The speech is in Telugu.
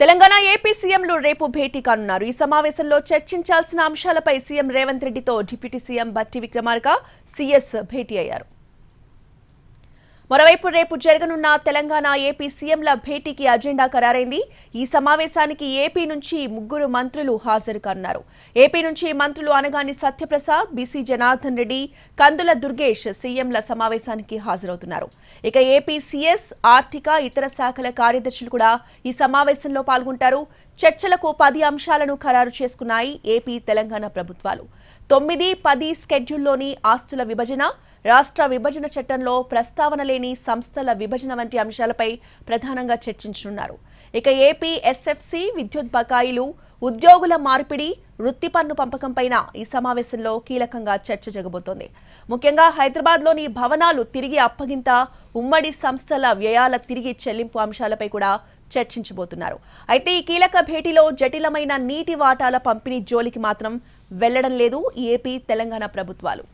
తెలంగాణ ఏపీ సీఎంలు రేపు భేటీ కానున్నారు. ఈ సమావేశంలో చర్చించాల్సిన అంశాలపై సీఎం రేవంత్ రెడ్డితో డిప్యూటీ సీఎం బట్టి విక్రమార్క సీఎస్ భేటీ అయ్యారు. మరోవైపు రేపు జరగనున్న తెలంగాణ ఏపీ సీఎంల భేటీకి అజెండా ఖరారైంది. ఈ సమావేశానికి ఏపీ నుంచి ముగ్గురు మంత్రులు హాజరు కానున్నారు ఏపీ నుంచి మంత్రులు అనగాని సత్యప్రసాద్ బీసీ జనార్దన్ రెడ్డి కందుల దుర్గేష్ సీఎంల సమావేశానికి హాజరవుతున్నారు. ఇక ఏపీ సీఎస్ ఆర్థిక ఇతర శాఖల కార్యదర్శులు కూడా ఈ సమావేశంలో పాల్గొంటారు. చర్చలకు పది అంశాలను ఖరారు చేసుకున్నాయి ఏపీ తెలంగాణ ప్రభుత్వాలు. తొమ్మిది పది స్కెడ్యూల్లోని ఆస్తుల విభజన రాష్ట్ర విభజన చట్టంలో ప్రస్తావన లేని సంస్థల విభజన వంటి అంశాలపై ప్రధానంగా చర్చించనున్నారు. ఇక ఏపీ ఎస్ఎఫ్సి విద్యుత్ బకాయిలు ఉద్యోగుల మార్పిడి వృత్తి పన్ను పంపకంపైన ఈ సమావేశంలో కీలకంగా చర్చ జరగబోతోంది ముఖ్యంగా హైదరాబాద్లోని భవనాలు తిరిగి అప్పగింత ఉమ్మడి సంస్థల వ్యయాల తిరిగి చెల్లింపు అంశాలపై కూడా చర్చించబోతున్నారు. అయితే ఈ కీలక భేటీలో జటిలమైన నీటి వాటాల పంపిణీ జోలికి మాత్రం వెళ్ళడం లేదు ఈ ఏపీ తెలంగాణ ప్రభుత్వాలు.